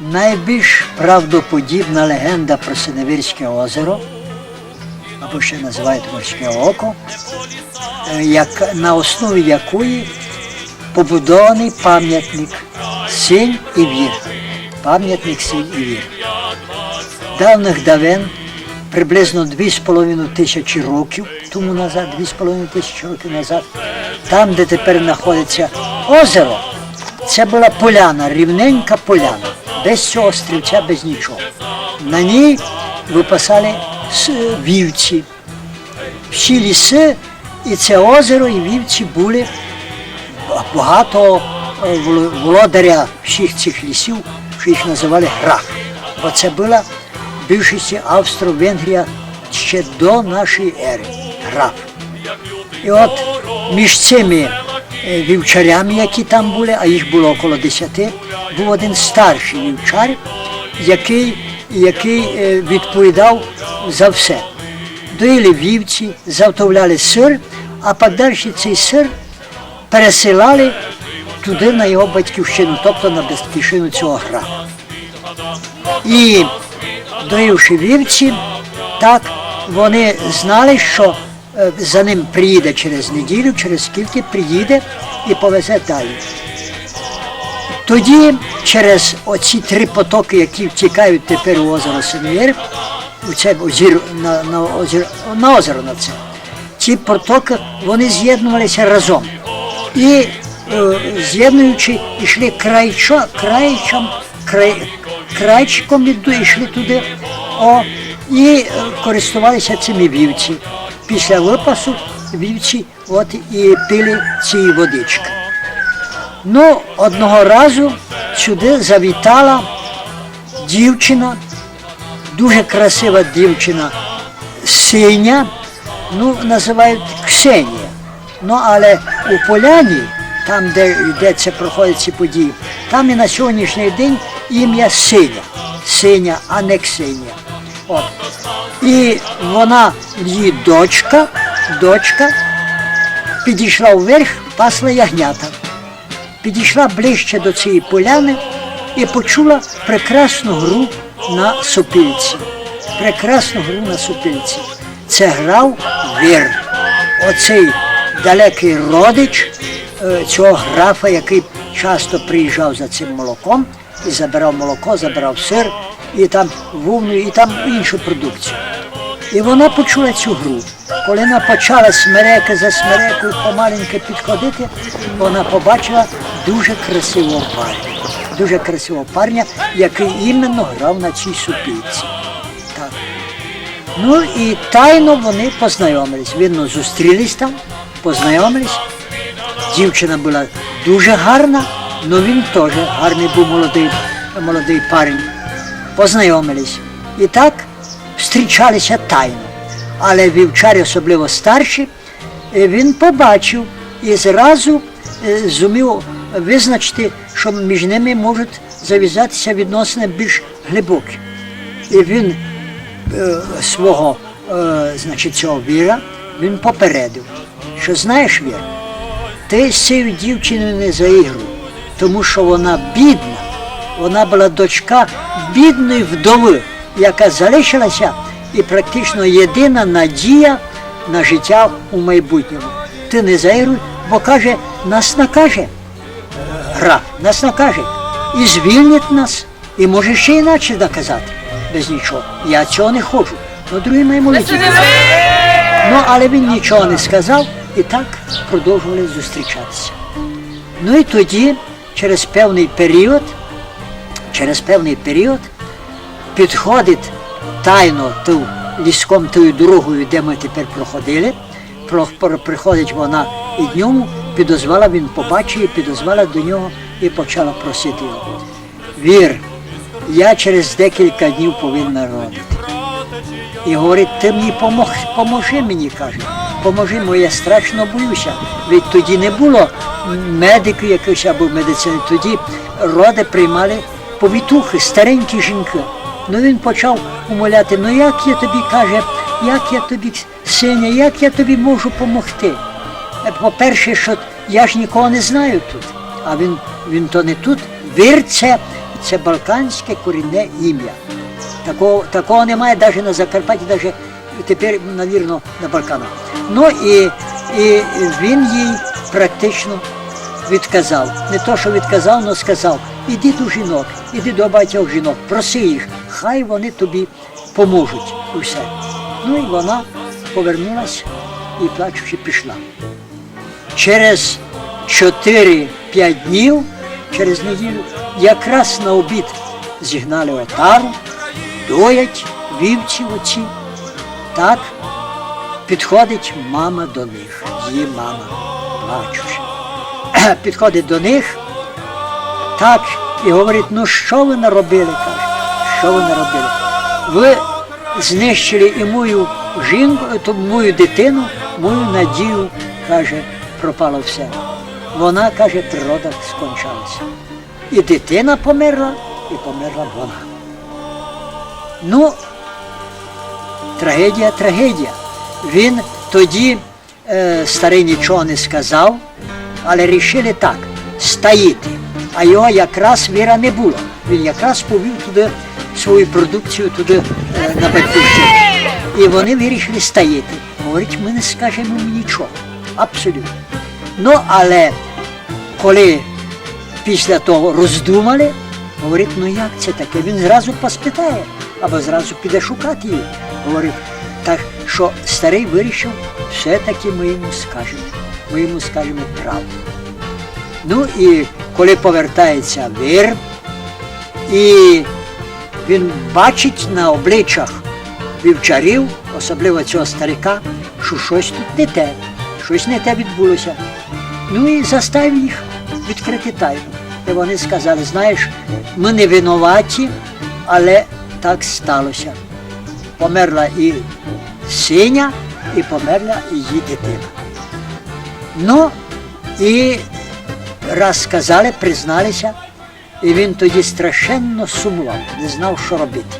найбільш правдоподібна легенда про Синевірське озеро, або ще називають Морське око, е, як, на основі якої побудований пам'ятник Синь і Вір. Пам'ятник Синь і Вір. Давних давен, приблизно 2,5 тисячі років тому назад, 2,5 тисячі років назад, там, де тепер знаходиться озеро, це була поляна, рівненька поляна, без цього стрільця, без нічого. На ній випасали вівці, всі ліси, і це озеро, і вівці були багато е, володаря всіх цих лісів, що їх називали граф. Бо це була в більшості Австро-Венгрія ще до нашої ери. Граф. І от між цими е, вівчарями, які там були, а їх було около десяти, був один старший вівчар, який, який е, відповідав за все. Доїли вівці, заготовляли сир, а подальший цей сир пересилали туди на його батьківщину, тобто на батьківщину цього графа. І доївши вівці, так вони знали, що е, за ним приїде через неділю, через скільки приїде і повезе далі. Тоді через оці три потоки, які втікають тепер у озеро Синвір, у це озір, на, на, озір, на озеро на це, ці потоки вони з'єднувалися разом. І е, з'єднуючи, йшли крайчо, крайчом, край, крайчиком йшли туди о, і е, користувалися цими вівці. Після випасу вівці от і пили цієї водички. Ну, одного разу сюди завітала дівчина, дуже красива дівчина, синя, ну, називають Ксенія. Ну, але у поляні, там, де йдеться, проходять ці події, там і на сьогоднішній день ім'я Синя. Синя, а не Ксенія. От. І вона, її дочка, дочка, підійшла вверх, пасла ягнята підійшла ближче до цієї поляни і почула прекрасну гру на сопільці. Прекрасну гру на сопільці. Це грав вір. Оцей далекий родич е, цього графа, який часто приїжджав за цим молоком і забирав молоко, забирав сир, і там вовну, і там іншу продукцію. І вона почула цю гру. Коли вона почала смерека за смерекою помаленьки підходити, вона побачила дуже красивого парня. Дуже красивого парня, який іменно грав на цій супільці. Так. Ну і тайно вони познайомились. Видно, зустрілись там, познайомились. Дівчина була дуже гарна, але він теж гарний був молодий, молодий парень. Познайомились. І так зустрічалися тайно. Але вівчар, особливо старший, е, він побачив і зразу е, зумів визначити, що між ними можуть зав'язатися відносини більш глибокі. І він е, свого, значить, цього віра, він попередив, що знаєш, Віра, ти з цією дівчиною не заігруй, тому що вона бідна. Вона була дочка бідної вдови, яка залишилася і практично єдина надія на життя у майбутньому. Ти не заігруй, бо каже, нас накаже граф, нас накаже. І звільнить нас, і може ще іначе наказати, без нічого. Я цього не хочу. Ну, має молитву. Ну, але він нічого не сказав і так продовжували зустрічатися. Ну і тоді, через певний період, через певний період, підходить тайно ту, ліском тою дорогою, де ми тепер проходили. Про- про- Приходить вона і днем, підозвала, він побачив, підозвала до нього і почала просити його. Вір, я через декілька днів повинна родити. І говорить, ти мені помог, поможи мені, каже. Поможи, бо я страшно боюся. Ведь тоді не було медиків якихось або медицини. Тоді роди приймали повітухи, старенькі жінки. Ну він почав умоляти, ну як я тобі каже, як я тобі, синя, як я тобі можу допомогти? По-перше, що я ж нікого не знаю тут. А він, він то не тут. Вір це балканське корінне ім'я. Такого, такого немає навіть на Закарпатті, навіть тепер, навірно, на Балканах. Ну і, і він їй практично відказав. Не то, що відказав, але сказав, іди до жінок, іди до багатьох жінок, проси їх, хай вони тобі поможуть. І все. Ну і вона повернулася і плачучи пішла. Через 4-5 днів, через неділю, якраз на обід зігнали отару, доять вівці оці. Так підходить мама до них, її мама, плачучи. Підходить до них, так, і говорить, ну що ви наробили? каже, що ви наробили? Ви знищили і мою жінку, то мою дитину, мою надію, каже, пропало все. Вона каже, природа скончалася. І дитина померла, і померла вона. Ну, трагедія, трагедія. Він тоді е, старий нічого не сказав, але рішили так, стаїти. А його якраз віра не було. Він якраз повів туди свою продукцію туди е, на батьківщину. І вони вирішили стаїти. Говорить, ми не скажемо нічого. Абсолютно. Ну, але коли після того роздумали, говорить, ну як це таке? Він зразу поспитає, або зразу піде шукати її. Говорить, так що старий вирішив, все-таки ми йому скажемо. Ми йому скажемо правду. Ну і коли повертається вир, і він бачить на обличчях вівчарів, особливо цього старика, що щось тут не те, щось не те відбулося. Ну і заставив їх відкрити тайну. І вони сказали, знаєш, ми не винуваті, але так сталося. Померла і синя, і померла її дитина. Ну, і раз сказали, призналися, і він тоді страшенно сумував, не знав, що робити.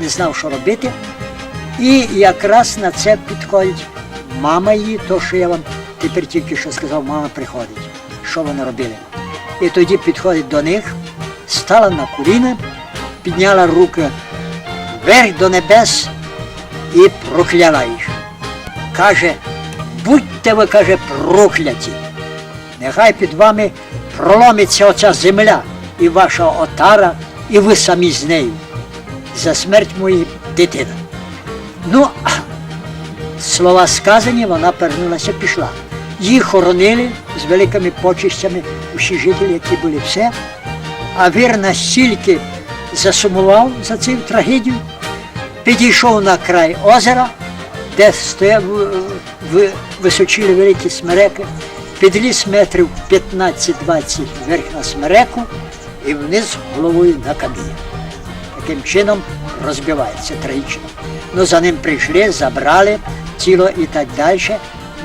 Не знав, що робити. І якраз на це підходить мама її, то, що я вам тепер тільки що сказав, мама приходить. Що вони робили? І тоді підходить до них, стала на коліна, підняла руки вверх до небес і прокляла їх. Каже, будьте ви, каже, прокляті. Нехай під вами проломиться оця земля і ваша отара, і ви самі з нею. За смерть моєї дитини. Ну, слова сказані, вона пернулася, пішла. Її хоронили з великими почестями усі жителі, які були все. А вір настільки засумував за цю трагедію, підійшов на край озера, де стояв, в- височили великі смереки, підліз метрів 15-20 вверх на смереку і вниз головою на каміння. Таким чином розбивається трагічно. Ну, за ним прийшли, забрали тіло і так далі.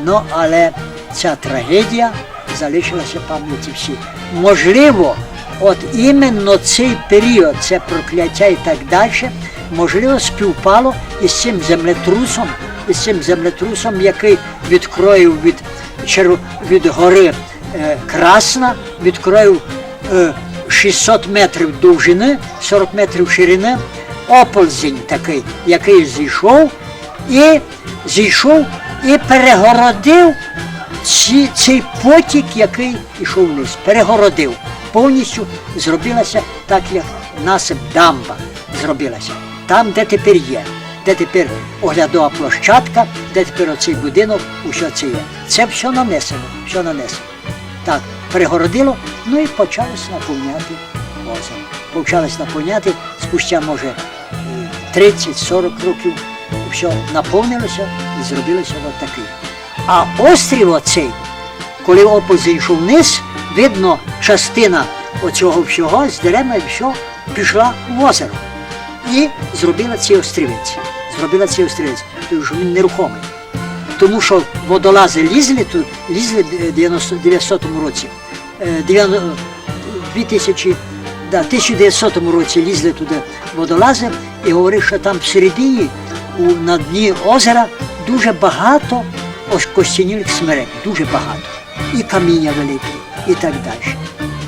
Ну, але ця трагедія залишилася в пам'яті всі. Можливо, от іменно цей період, це прокляття і так далі, можливо, співпало із цим землетрусом, із цим землетрусом, який відкроїв від, від гори е, Красна, відкроїв е, 600 метрів довжини, 40 метрів ширини, оползень такий, який зійшов і зійшов і перегородив ці, цей потік, який йшов вниз, перегородив. Повністю зробилася так, як насип дамба зробилася. Там, де тепер є, де тепер оглядова площадка, де тепер оцей будинок, усе це є. Це все нанесено, все нанесено. Так, перегородило, ну і почалось наповняти озеро. Почалось наповняти, спустя, може, е, 30-40 років все наповнилося і зробилося отакий. А острів оцей, коли опус зійшов вниз, видно, частина оцього всього з деревами все пішла в озеро. І зробила цей острівець. Зробила цей острівець, тому що він нерухомий. Тому що водолази лізли тут, лізли в 900 році, 90 2000, да, 1900 році лізли туди водолази і говорив, що там всередині, у, на дні озера, дуже багато ось костянілих дуже багато. І каміння велике, і так далі.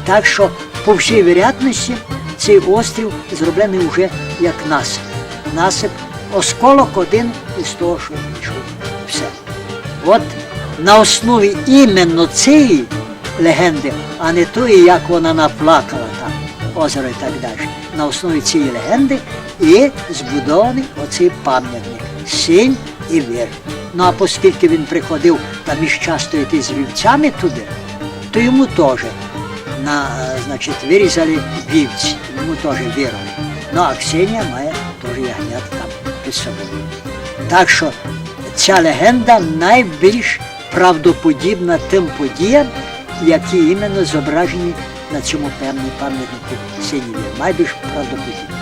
Так що, по всій вероятності, цей острів зроблений вже як насип. Насип, осколок один із того, що чув. Все. От на основі іменно цієї легенди, а не тої, як вона наплакала там, озеро і так далі. На основі цієї легенди і збудований оцей пам'ятник синь і вір. Ну а оскільки він приходив там із часто йти з вівцями туди, то йому теж на, е, значить, вирізали вівці, йому теж вірили. Ну а Ксенія має теж ягнят там під собою. Так що ця легенда найбільш правдоподібна тим подіям, які іменно зображені на цьому певному пам'ятнику Синіві. Найбільш правдоподібна.